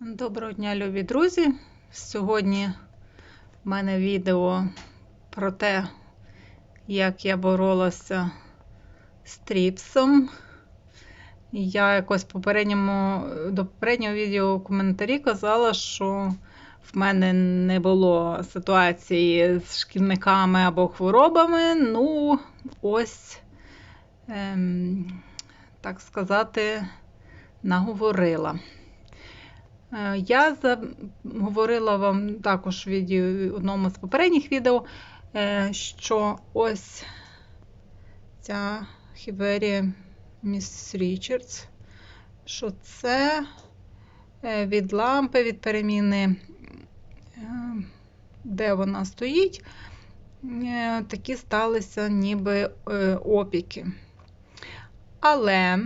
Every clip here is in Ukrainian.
Доброго дня, любі друзі! Сьогодні в мене відео про те, як я боролася з тріпсом. Я якось попередньому, до попереднього відео в коментарі казала, що в мене не було ситуації з шкідниками або хворобами. Ну, ось, ем, так сказати, наговорила. Е, Я говорила вам також в одному з попередніх відео, е, що ось ця Хіверія Міс Річардс, що це е, від лампи, від переміни, де вона стоїть, такі сталися ніби опіки. Але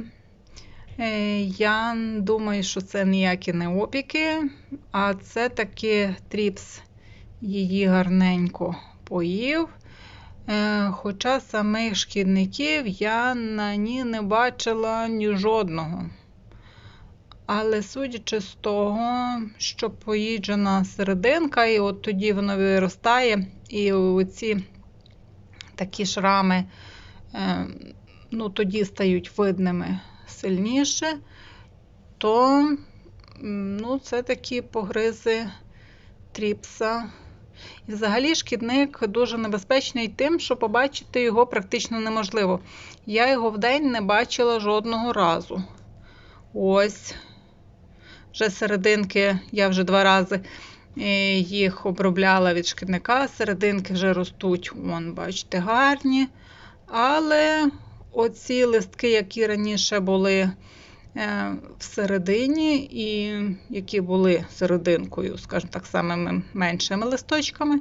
я думаю, що це ніякі не опіки, а це таки тріпс її гарненько поїв. Хоча самих шкідників я на ній не бачила ні жодного. Але судячи з того, що поїджена серединка, і от тоді воно виростає, і оці такі шрами, ну, тоді стають видними сильніше, то ну, це такі погризи тріпса. І взагалі шкідник дуже небезпечний тим, що побачити його практично неможливо. Я його вдень не бачила жодного разу. Ось, вже серединки, я вже два рази е, їх обробляла від шкідника. Серединки вже ростуть, вон, бачите, гарні. Але оці листки, які раніше були е, всередині, і які були серединкою, скажімо так, самими меншими листочками,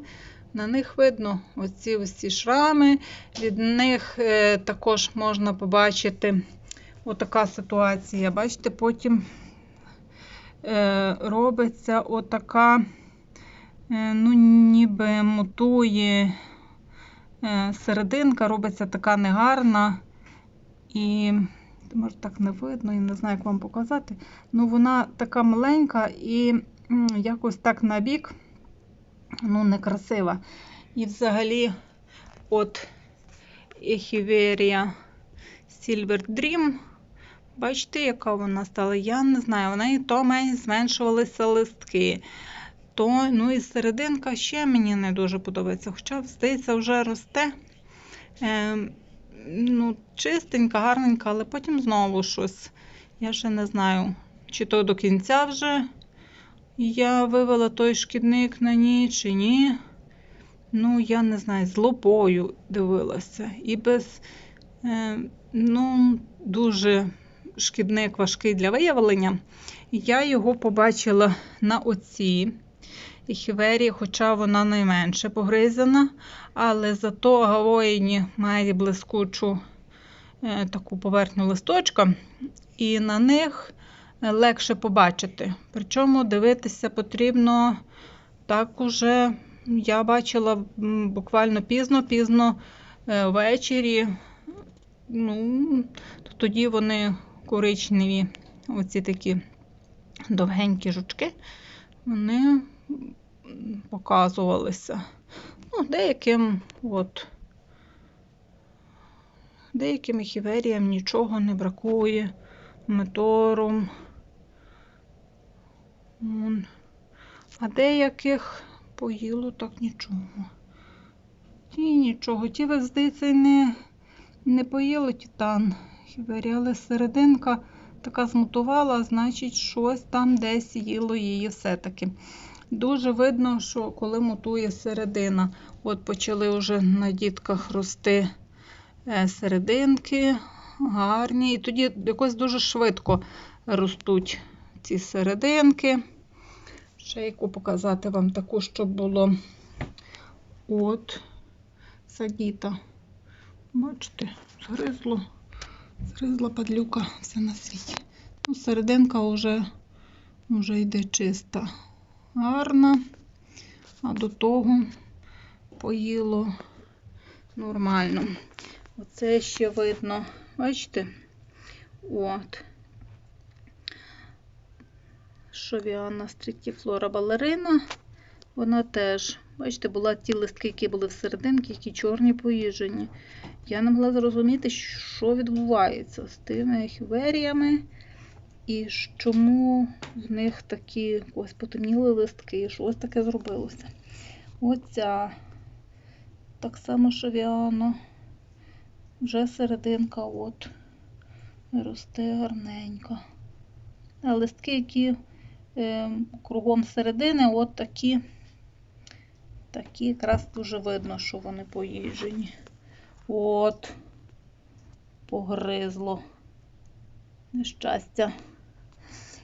на них видно оці ось шрами. Від них е, також можна побачити отака ситуація. Бачите, потім е, робиться отака, ну, ніби мутує серединка, робиться така негарна. І, може, так не видно, і не знаю, як вам показати. Ну, вона така маленька і якось так на бік, ну, некрасива. І взагалі, от Ехіверія Silver Dream. Бачите, яка вона стала? Я не знаю, в неї то зменшувалися листки. То, ну і серединка ще мені не дуже подобається. Хоча, здається, вже росте. Ем, ну, чистенька, гарненька, але потім знову щось. Я ще не знаю, чи то до кінця вже я вивела той шкідник на ній, чи ні. Ну, я не знаю, з лопою дивилася. І без, е, ну, дуже шкідник важкий для виявлення. Я його побачила на оці хівері, хоча вона найменше погризана, але зато гавоїні має блискучу е, таку поверхню листочка, і на них легше побачити. Причому дивитися потрібно так уже, я бачила буквально пізно-пізно е, ввечері. Ну, Тоді вони коричневі, оці такі довгенькі жучки, вони показувалися. Ну, Деяким от, деяким хіверіям нічого не бракує, меторум. А деяких поїло так нічого. Ті нічого. Ті, ви, не не поїло титан хіверія, але серединка така змутувала, значить, щось там десь їло її все-таки. Дуже видно, що коли мутує середина. От почали вже на дітках рости е, серединки, гарні. І тоді якось дуже швидко ростуть ці серединки. Ще яку показати вам таку, щоб було от садіта. Бачите, згризло, згризла падлюка все на світі. Ну, Серединка вже, вже йде чиста гарна, а до того поїло нормально. Оце ще видно, бачите? От. Шовіана стріктіфлора балерина. Вона теж, бачите, була ті листки, які були всерединки, які чорні поїжені. Я не могла зрозуміти, що відбувається з тими хюверіями. І чому в них такі ось потемніли листки, що ось таке зробилося. Оця так само шавіано. Вже серединка от росте гарненько. А листки, які е, кругом середини, от такі, такі якраз дуже видно, що вони поїжджені. От, погризло. Нещастя.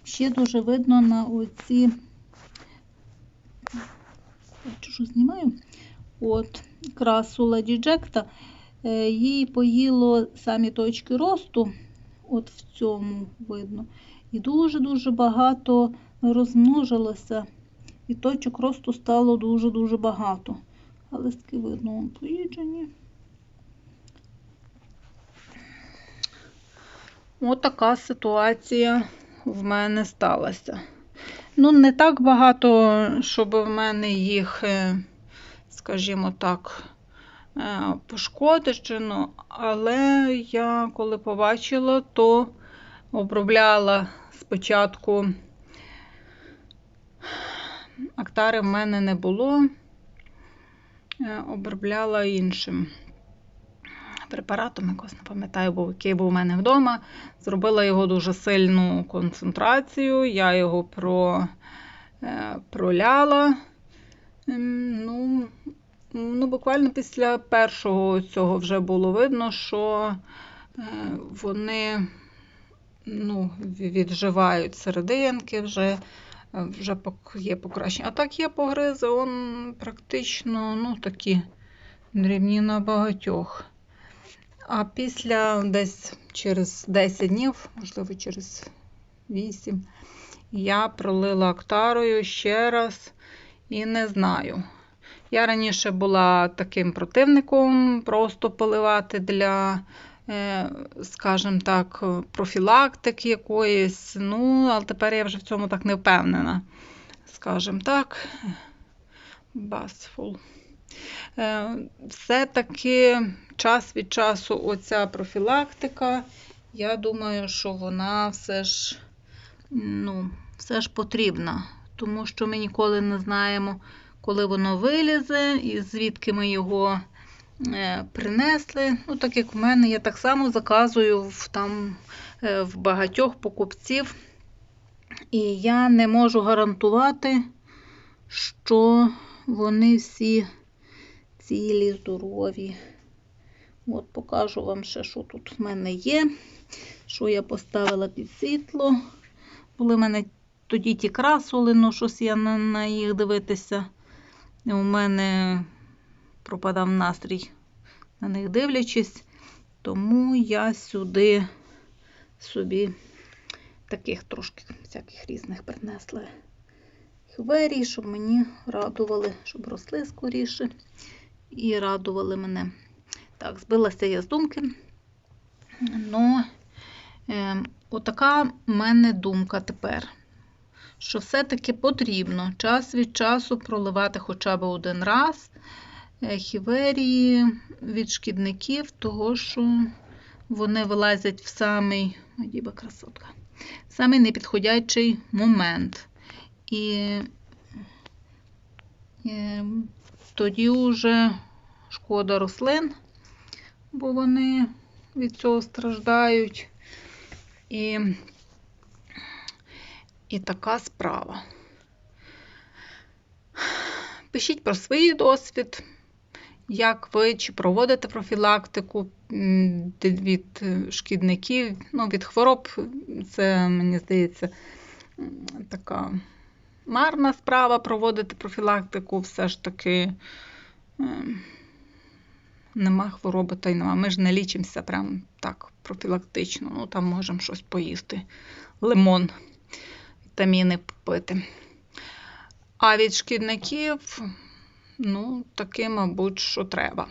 Ще дуже видно на оці, що знімаю, от, красу Леді Джекта, е, їй поїло самі точки росту, от в цьому видно. І дуже-дуже багато розмножилося, і точок росту стало дуже-дуже багато. А листки видно, поїджені. Ось така ситуація в мене сталася. Ну, не так багато, щоб в мене їх, е, скажімо так, е, пошкоджено, але я коли побачила, то обробляла спочатку актари в мене не було, е, обробляла іншим препаратом, якось не пам'ятаю, був, який був у мене вдома. Зробила його дуже сильну концентрацію, я його про, е, проляла. Ну, ну, Буквально після першого цього вже було видно, що е, вони ну, відживають серединки, вже вже є покращення. А так є погризи, он практично ну, такі дрібні на багатьох. А після десь через 10 днів, можливо, через 8, я пролила актарою ще раз і не знаю. Я раніше була таким противником, просто поливати для, е, скажімо так, профілактики якоїсь. Ну, але тепер я вже в цьому так не впевнена. Скажімо так, басфул. Е, все-таки час від часу оця профілактика, я думаю, що вона все ж, ну, все ж потрібна, тому що ми ніколи не знаємо, коли воно вилізе і звідки ми його е, принесли. Ну, Так як в мене, я так само заказую в, там, е, в багатьох покупців. І я не можу гарантувати, що вони всі цілі, здорові. От покажу вам ще, що тут в мене є. Що я поставила під світло. Були в мене тоді ті красули, ну щось я на, на їх дивитися. У мене пропадав настрій на них дивлячись, тому я сюди собі таких трошки всяких різних принесла хверій, щоб мені радували, щоб росли скоріше і радували мене. Так, збилася я з думки. Ну, е, отака в мене думка тепер, що все-таки потрібно час від часу проливати хоча б один раз е, хіверії від шкідників, того що вони вилазять в самий, красотка, в самий непідходячий момент. І, і е, тоді вже шкода рослин, бо вони від цього страждають. І, і така справа. Пишіть про свій досвід, як ви чи проводите профілактику від шкідників, ну, від хвороб, це, мені здається, така марна справа проводити профілактику, все ж таки ем, нема хвороби, та й нема. Ми ж не лічимося прям так профілактично. Ну, там можемо щось поїсти. Лимон, вітаміни попити. А від шкідників, ну, таке, мабуть, що треба.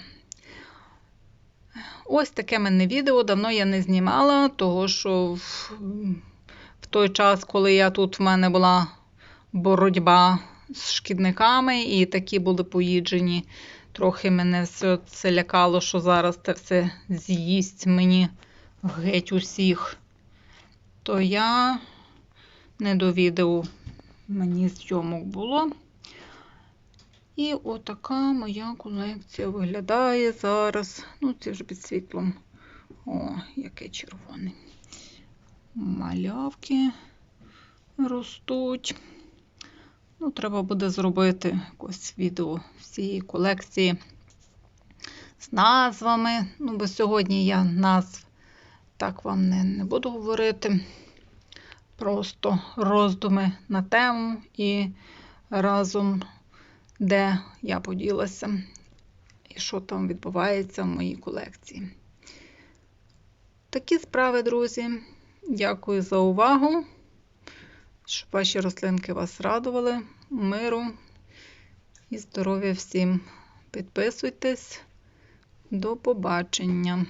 Ось таке мене відео. Давно я не знімала, того що в той час, коли я тут в мене була боротьба з шкідниками, і такі були поїджені. Трохи мене все це лякало, що зараз це все з'їсть мені геть усіх. То я не до відео мені зйомок було. І отака моя колекція виглядає зараз. Ну, це вже під світлом. О, яке червоне. Малявки ростуть. Ну, треба буде зробити якось відео всієї колекції з назвами. Ну, бо сьогодні я назв так вам не, не буду говорити. Просто роздуми на тему і разом, де я поділася і що там відбувається в моїй колекції. Такі справи, друзі. Дякую за увагу. Щоб ваші рослинки вас радували, миру і здоров'я всім. Підписуйтесь. До побачення!